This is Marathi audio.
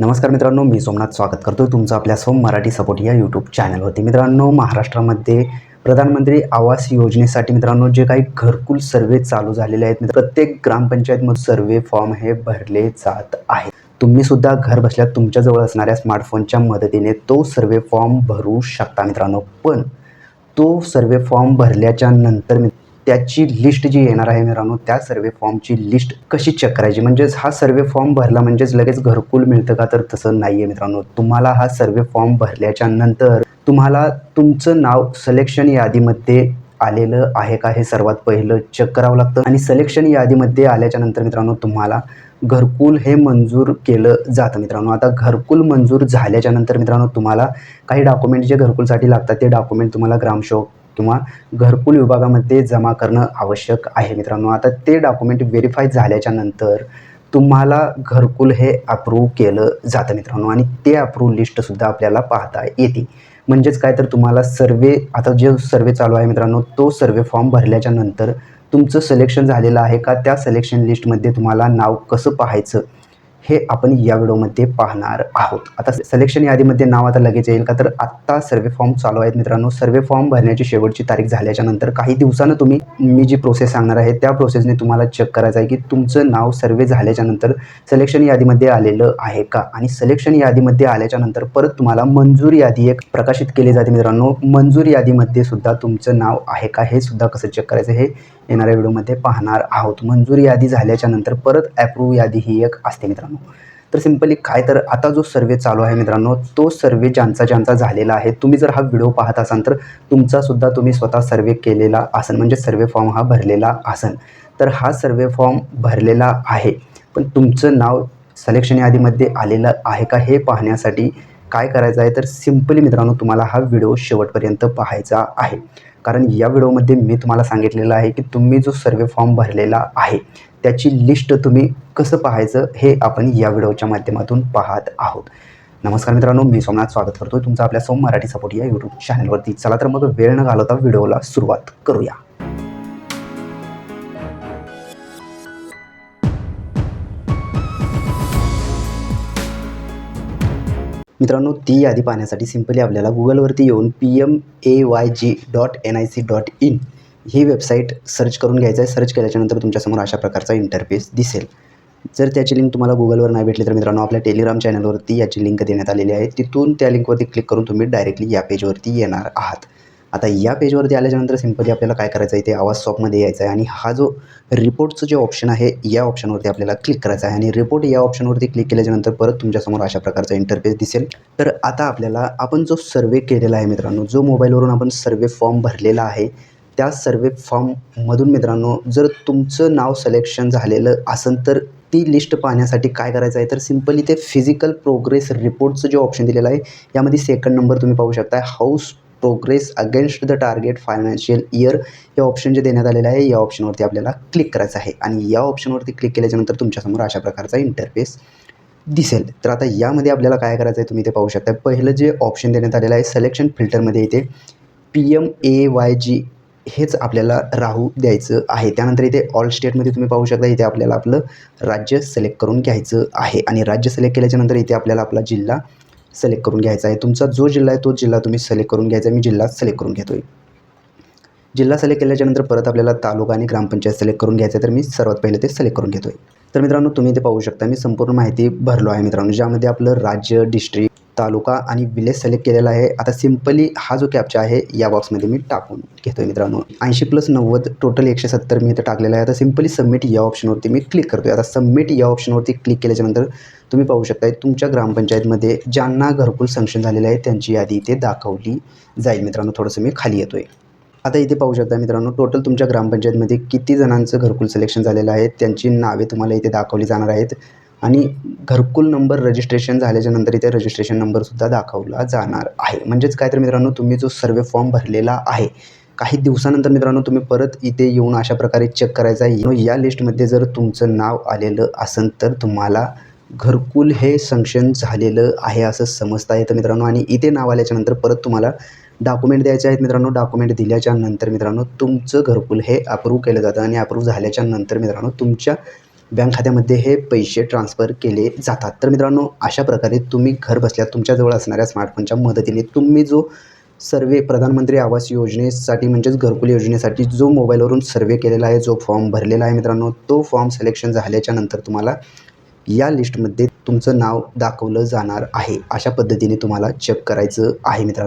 नमस्कार मित्रांनो मी सोमनाथ स्वागत करतो तुमचं आपल्या सोम मराठी सपोर्ट या यूट्यूब चॅनलवरती मित्रांनो महाराष्ट्रामध्ये प्रधानमंत्री आवास योजनेसाठी मित्रांनो जे काही घरकुल सर्वे चालू झालेले आहेत मित्र- प्रत्येक ग्रामपंचायतमध्ये सर्वे फॉर्म हे भरले जात आहेत. तुम्ही सुद्धा घर बसल्या तुमच्याजवळ असणाऱ्या स्मार्टफोनच्या मदतीने तो सर्वे फॉर्म भरू शकता मित्रांनो. पण तो सर्वे फॉर्म भरल्याच्या नंतर मी त्याची लिस्ट जी येणार आहे मित्रांनो त्या सर्वे फॉर्मची लिस्ट कशी चेक करायची? म्हणजेच हा सर्वे फॉर्म भरला म्हणजेच लगेच घरकुल मिळतं का? तर तसं नाही आहे मित्रांनो. तुम्हाला हा सर्वे फॉर्म भरल्याच्या नंतर तुम्हाला तुमचं नाव सिलेक्शन यादीमध्ये आलेलं आहे का? हे सर्वात पहिलं चेक करावं लागतं. आणि सिलेक्शन यादीमध्ये आल्याच्यानंतर मित्रांनो तुम्हाला घरकुल हे मंजूर केलं जातं मित्रांनो. आता घरकुल मंजूर झाल्याच्यानंतर मित्रांनो तुम्हाला काही डॉक्युमेंट जे घरकुलसाठी लागतात ते डॉक्युमेंट तुम्हाला ग्रामसेवक किंवा घरकुल विभागामध्ये जमा करणं आवश्यक आहे मित्रांनो. आता ते डॉक्युमेंट व्हेरीफाय झाल्याच्यानंतर तुम्हाला घरकुल हे अप्रूव्ह केलं जातं मित्रांनो आणि ते अप्रूव्ह लिस्टसुद्धा आपल्याला पाहता येते. म्हणजेच काय तर तुम्हाला सर्वे आता जे सर्वे चालू आहे मित्रांनो तो सर्वे फॉर्म भरल्याच्या नंतर तुमचं सिलेक्शन झालेलं आहे का? त्या सिलेक्शन लिस्टमध्ये तुम्हाला नाव कसं पाहायचं? हे आपण या व्हिडिओमध्ये पाहणार आहोत. आता सिलेक्शन यादीमध्ये नाव आता लगेच येईल का? तर आत्ता सर्वे फॉर्म चालू आहेत मित्रांनो. सर्वे फॉर्म भरण्याची शेवटची तारीख झाल्याच्यानंतर काही दिवसानं तुम्ही मी जी प्रोसेस सांगणार आहे त्या प्रोसेसने तुम्हाला चेक करायचं आहे की तुमचं नाव सर्वे झाल्याच्यानंतर सिलेक्शन यादीमध्ये आलेलं आहे का? आणि सिलेक्शन यादीमध्ये आल्याच्यानंतर परत तुम्हाला मंजूर यादी एक प्रकाशित केली जाते मित्रांनो. मंजूर यादीमध्ये सुद्धा तुमचं नाव आहे का? हे सुद्धा कसं चेक करायचं हे येणाऱ्या व्हिडिओमध्ये पाहणार आहोत. मंजूर यादी झाल्याच्यानंतर परत ॲप्रूव्ह यादी ही एक असते मित्रांनो. तर सिम्पली काय तर आता जो सर्वे चालू आहे मित्रांनो तो सर्वे ज्यांचा ज्यांचा झालेला आहे तुम्ही जर हा व्हिडिओ पाहत असाल तर तुमचा सुद्धा तुम्ही स्वतः सर्वे केलेला असेल म्हणजे सर्वे फॉर्म हा भरलेला असेल. तर हा सर्वे फॉर्म भरलेला आहे. पण तुमचं नाव सलेक्शन यादीमध्ये आलेलं आहे का हे पाहण्यासाठी काय करायचं आहे तर सिम्पली मित्रांनो तुम्हाला हा व्हिडिओ शेवटपर्यंत पाहायचा आहे. कारण या व्हिडिओमध्ये मी तुम्हाला सांगितलेलं आहे की तुम्ही जो सर्वे फॉर्म भरलेला आहे त्याची लिस्ट तुम्ही कसं पाहायचं हे आपण या व्हिडिओच्या माध्यमातून पाहत आहोत. नमस्कार मित्रांनो मी सोमनाथ स्वागत करतो तुमचं आपल्या सोम मराठी सपोर्ट या यूट्यूब चॅनलवरती चला तर मग वेळ न घालवता व्हिडिओला सुरुवात करूया. मित्रांनो ती यादी पाहण्यासाठी सिम्पली आपल्याला गुगलवरती येऊन P M A Y G dot N I C dot in he website search करून घ्यायचं आहे. सर्च केल्याच्यानंतर तुमच्यासमोर अशा प्रकारचा इंटरफेस दिसेल. जर त्याची लिंक तुम्हाला गुगलवर नाही भेटली तर मित्रांनो आपल्या टेलिग्राम चॅनलवरती याची लिंक देण्यात आलेली आहे. तिथून त्या लिंकवरती क्लिक करून तुम्ही डायरेक्टली या पेजवरती येणार आहात. आता या पेजवरती आल्याच्यानंतर सिम्पली आपल्याला काय करायचं आहे? ते आवाज सॉपमध्ये यायचं आहे आणि हा जो रिपोर्टचं जे ऑप्शन आहे या ऑप्शनवरती आपल्याला क्लिक करायचं आहे. आणि रिपोर्ट या ऑप्शनवरती क्लिक केल्याच्यानंतर परत तुमच्यासमोर अशा प्रकारचा इंटरफेस दिसेल. तर आता आपल्याला आपण जो सर्वे केलेला आहे मित्रांनो जो मोबाईलवरून आपण सर्वे फॉर्म भरलेला आहे त्या सर्वे फॉर्ममधून मित्रांनो जर तुमचं नाव सिलेक्शन झालेलं असेल तर ती लिस्ट पाहण्यासाठी काय करायचं आहे? तर सिम्पली ते फिजिकल प्रोग्रेस रिपोर्टचं जे ऑप्शन दिलेलं आहे यामध्ये सेकंड नंबर तुम्ही पाहू शकता house progress against the target financial year हे ऑप्शन जे देण्यात आलेलं आहे या ऑप्शनवरती आपल्याला क्लिक करायचं आहे. आणि या ऑप्शनवरती क्लिक केल्याच्यानंतर तुमच्यासमोर अशा प्रकारचा इंटरफेस दिसेल. तर आता यामध्ये आपल्याला काय करायचं आहे तुम्ही ते पाहू शकता. पहिलं जे ऑप्शन देण्यात आलेलं आहे सिलेक्शन फिल्टरमध्ये इथे P M A Y G हेच आपल्याला राहू द्यायचं आहे. त्यानंतर इथे ऑल स्टेटमध्ये तुम्ही पाहू शकता इथे आपल्याला आपलं राज्य सिलेक्ट करून घ्यायचं आहे. आणि राज्य सिलेक्ट केल्याच्यानंतर इथे आपल्याला आपला जिल्हा सिलेक्ट करून घ्यायचा आहे. तुमचा जो जिल्हा आहे तो जिल्हा तुम्ही सिलेक्ट करून घ्यायचा आहे. मी जिल्हा सिलेक्ट करून घेतो आहे जिल्हा सिलेक्ट केल्याच्यानंतर परत आपल्याला तालुका आणि ग्रामपंचायत सिलेक्ट करून घ्यायचं आहे तर मी सर्वात पहिले ते सिलेक्ट करून घेतो आहे तर मित्रांनो तुम्ही ते पाहू शकता. मी संपूर्ण माहिती भरलो आहे मित्रांनो ज्यामध्ये आपलं राज्य डिस्ट्रिक्ट तालुका आणि विलेज सिलेक्ट केलेला आहे. आता सिम्पली हा जो कॅप्चा आहे या बॉक्समध्ये मी टाकून घेतो आहे मित्रांनो. ऐंशी प्लस नव्वद टोटल एकशे सत्तर मी इथं टाकलेला आहे. आता सिम्पली सबमिट या ऑप्शनवरती मी क्लिक करतो आहे आता सबमिट या ऑप्शनवरती क्लिक केल्याच्यानंतर तुम्ही पाहू शकता तुमच्या ग्रामपंचायतमध्ये ज्यांना घरकुल सँक्शन झालेलं आहे त्यांची यादी इथे दाखवली जाईल मित्रांनो. थोडंसं मी खाली येतो आहे आता इथे पाहू शकता मित्रांनो टोटल तुमच्या ग्रामपंचायतमध्ये किती जणांचं घरकुल सिलेक्शन झालेलं आहे त्यांची नावे तुम्हाला इथे दाखवली जाणार आहेत. आणि घरकुल नंबर रजिस्ट्रेशन झाल्याच्यानंतर इथे रजिस्ट्रेशन नंबरसुद्धा दाखवला जाणार आहे. म्हणजेच काय तर मित्रांनो तुम्ही जो सर्वे फॉर्म भरलेला आहे काही दिवसानंतर मित्रांनो तुम्ही परत इथे येऊन अशा प्रकारे चेक करायचा आहे. या लिस्टमध्ये जर तुमचं नाव आलेलं असेल तर तुम्हाला घरकुल हे सँक्शन झालेलं आहे असं समजता येतं मित्रांनो. आणि इथे नाव आल्याच्यानंतर परत तुम्हाला डॉक्युमेंट द्यायचे आहेत मित्रांनो. डॉक्युमेंट दिल्याच्या नंतर मित्रांनो तुमचं घरकुल हे अप्रूव्ह केलं जातं. आणि अप्रूव्ह झाल्याच्यानंतर मित्रांनो तुमच्या बँक खात्यामध्ये हे पैसे ट्रान्सफर केले जातात. तर मित्रांनो अशा प्रकारे तुम्ही घर बसल्या तुमच्याजवळ असणाऱ्या स्मार्टफोनच्या मदतीने तुम्ही जो सर्वे प्रधानमंत्री आवास योजनेसाठी म्हणजेच घरकुल योजनेसाठी जो मोबाईलवरून सर्वे केलेला आहे जो फॉर्म भरलेला आहे मित्रांनो तो फॉर्म सिलेक्शन झाल्याच्यानंतर तुम्हाला या लिस्टमध्ये तुमचं नाव दाखवलं जाणार आहे. अशा पद्धतीने तुम्हाला चेक करायचं आहे मित्रांनो.